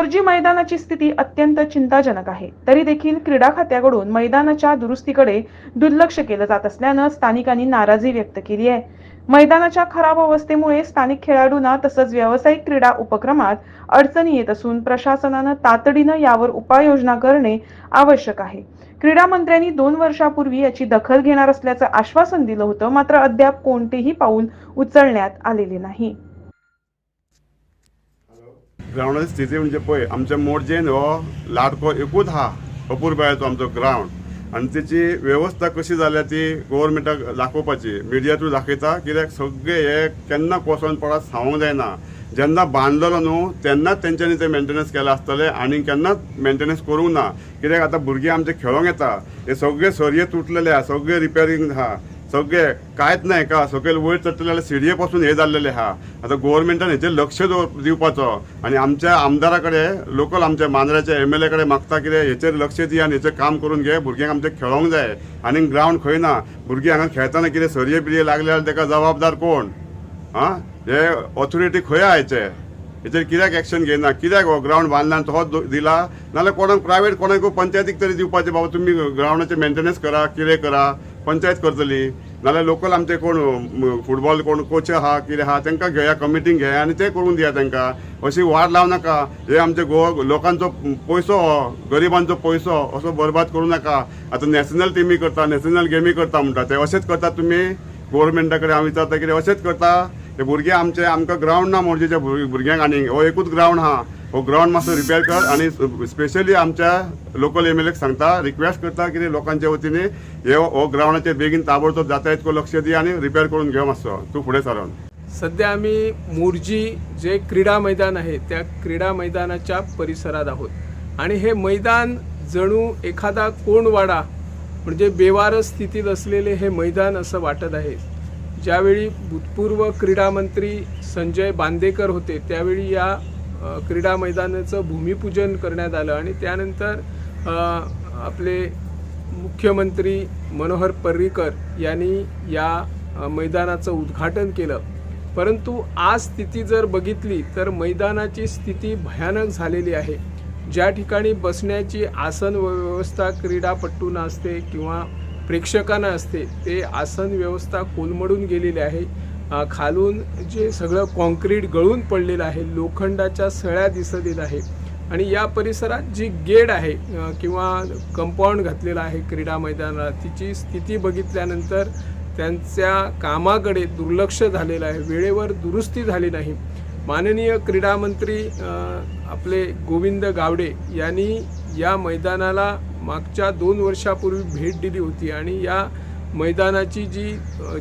मोर्जी मैदानाची स्थिती अत्यंत चिंताजनक आहे. तरी देखील क्रीडा खात्याकडून मैदानाच्या दुरुस्तीकडे दुर्लक्ष केलं जात असल्यानं स्थानिकांनी नाराजी व्यक्त केली आहे. मैदानाच्या खराब अवस्थेमुळे स्थानिक खेळाडूंना तसंच व्यावसायिक क्रीडा उपक्रमात अडचणी येत असून प्रशासनानं तातडीनं यावर उपाययोजना करणे आवश्यक आहे. क्रीडा मंत्र्यांनी दोन वर्षापूर्वी याची दखल घेणार असल्याचं आश्वासन दिलं होतं मात्र अद्याप कोणतेही पाऊल उचलण्यात आलेले नाही. ग्रावंडाची स्थिती म्हणजे पळय आमच्या मोरजेन हो लाडको एकूच हा अपुरबायचो आमचो ग्रावंड आनी तेची वेवस्था कशी जाल्या ती गोवोरमेंटाक दाखोवपाची मिडिया थ्रू दाखयता कित्याक सगळे हे केन्ना कोसळून पडत सांगूंक जायना. जेन्ना बांदलेलो न्हू तेन्नाच तेंच्यांनी ते मेंटेनन्स केला आसतलें आनी केन्नाच मेंटेनन्स करूंक ना. कित्याक आतां भुरगीं आमचे खेळोंक येता. हे सगळे सर्ये तुटलेले आहा सगळे रिपेरींग आहा सगळे कांयच ना हेका सकयल वयर चडटले जाल्यार सिडये पासून हे जाल्लेले आहा आतां गोवोरमेंटान हेचेर लक्ष दवर- दिवपाचो आनी आमच्या आमदारा कडेन लोकल आमच्या मांद्राच्या एम एल ए कडेन मागता कितें हेचेर लक्ष दी आनी हेचेर काम करून घे. भुरग्यांक आमचे खेळोंक जाय. आनी ग्रावंड खंय ना? भुरगीं हांगा खेळताना कितें सरये बिरये लागले जाल्यार ताका जबाबदार कोण? आं हे ऑथॉरिटी खंय आहा हेचे हेचेर कित्याक एक्शन घेयना कित्याक हो ग्रावंड बांदला आनी तोच दो- दिला? नाल्यार कोणाक प्रायवेट कोणाक पंचायतीक तरी दिवपाचें बाबा तुमी ग्रावंडाचे मेंटेनन्स करा कितें करा? पंचायत करतली. नाल्यार लोकल आमचे कोण फुटबॉल कोण कोच आहा कितें आहा तांकां घेया कमिटींक घेया आनी ते करून दिया तांकां अशी वाट लावं नाका. हे आमचे गोवा लोकांचो पयसो हो गरिबांचो पयसो हो, असो बरबाद करूं नाका. आतां नॅशनल टिमी करता नॅशनल गेमी करता म्हणटा ते अशेंच करता तुमी गोवोरमेंटा कडेन हांव विचारता कितें अशेंच करता. ते भुरगे आमचे आमकां ग्रावंड ना मोरजेच्या भुरग्यांक आनी हो एकूच ग्रावंड आहा हो ग्राउंड मातसो रिपेर कर आनी स्पेशली आमच्या लोकल एम एल एक सांगता रिक्वेस्ट करता कितें लोकांच्या वतीने हे हो, हो ग्रावंडाचेर बेगीन ताबडतोब जाता तितको लक्ष दी आनी रिपेर करून घेव मातसो तूं फुडें सरोन सध्या आम्ही मोर्जी जे क्रीडा मैदान आहे त्या क्रीडा मैदानाच्या परिसरात आहोत. आणि हे मैदान जणू एखादा कोंडवाडा म्हणजे बेवारस स्थितीत असलेले हे मैदान असं वाटत आहे. ज्यावेळी भूतपूर्व क्रीडामंत्री संजय बांदेकर होते त्यावेळी या क्रीडा मैदानाचं भूमिपूजन करण्यात आलं आणि त्यानंतर आपले मुख्यमंत्री मनोहर पर्रीकर यांनी या मैदानाचं उद्घाटन केलं. परंतु आज स्थिती जर बघितली तर मैदानाची स्थिती भयानक झालेली आहे. ज्या ठिकाणी बसण्याची आसन व्यवस्था क्रीडापटू असते किंवा प्रेक्षकांना असते ते आसन व्यवस्था कोलमडून गेलेली आहे. खालून जे सगळं कॉन्क्रीट गळून पडलेलं आहे लोखंडाच्या सळ्या दिसत येत आहे. आणि या परिसरात जी गेट आहे किंवा कंपाऊंड घातलेलं आहे क्रीडा मैदानाला तिची स्थिती बघितल्यानंतर त्यांच्या कामाकडे दुर्लक्ष झालेलं आहे. वेळेवर दुरुस्ती झाली नाही. माननीय क्रीडा मंत्री आपले गोविंद गावडे यांनी या मैदानाला मागच्या दोन वर्षापूर्वी भेट दिली होती आणि या मैदानाची जी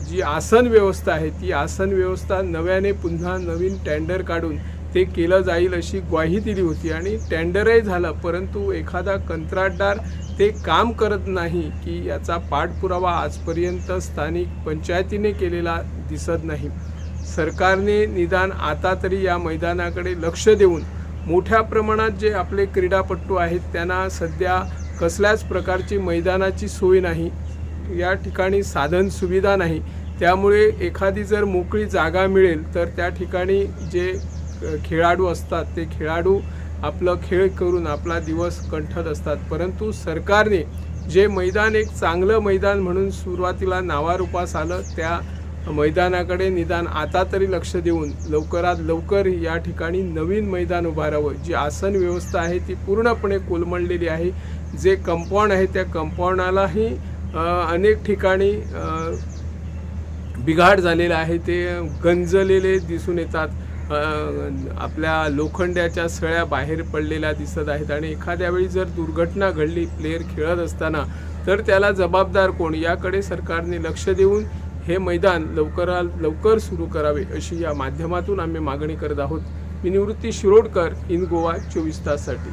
जी आसन व्यवस्था आहे ती आसन व्यवस्था नव्याने पुन्हा नवीन टेंडर काढून ते केलं जाईल अशी ग्वाही दिली होती. आणि टेंडरही झालं परंतु एखादा कंत्राटदार ते काम करत नाही की याचा पाठपुरावा आजपर्यंत स्थानिक पंचायतीने केलेला दिसत नाही. सरकारने निदान आता तरी या मैदानाकडे लक्ष देऊन मोठ्या प्रमाणात जे आपले क्रीडापटू आहेत त्यांना सध्या कसल्याच प्रकारची मैदानाची सोय नाही. या ठिकाणी साधन सुविधा नाही. त्यामुळे एखादी जर मोकळी जागा मिळेल तर त्या ठिकाणी जे खेळाडू असतात ते खेळाडू आपलं खेळ करून आपला दिवस कंठत असतात. परंतु सरकारने जे मैदान एक चांगलं मैदान म्हणून सुरुवातीला नावारूपास आलं त्या मैदानाकडे निदान आता तरी लक्ष देऊन लवकरात लवकर या ठिकाणी नवीन मैदान उभारावं. जी आसन व्यवस्था आहे ती पूर्णपणे कोलमडलेली आहे. जे कंपाऊंड आहे त्या कंपाऊंडालाही अनेक ठिकाणी बिघाड झालेला आहे. ते गंजलेले दिसून येतात. आपल्या लोखंडाच्या सळ्या बाहेर पडलेल्या दिसत आहेत आणि एखाद्या वेळी जर दुर्घटना घडली प्लेयर खेळत असताना तर त्याला जबाबदार कोण? याकडे सरकारने लक्ष देऊन हे मैदान लवकरात लवकर सुरू करावे अशी या माध्यमातून आम्ही मागणी करत आहोत. मी निवृत्ती शिरोडकर इन गोवा चोवीस ताससाठी.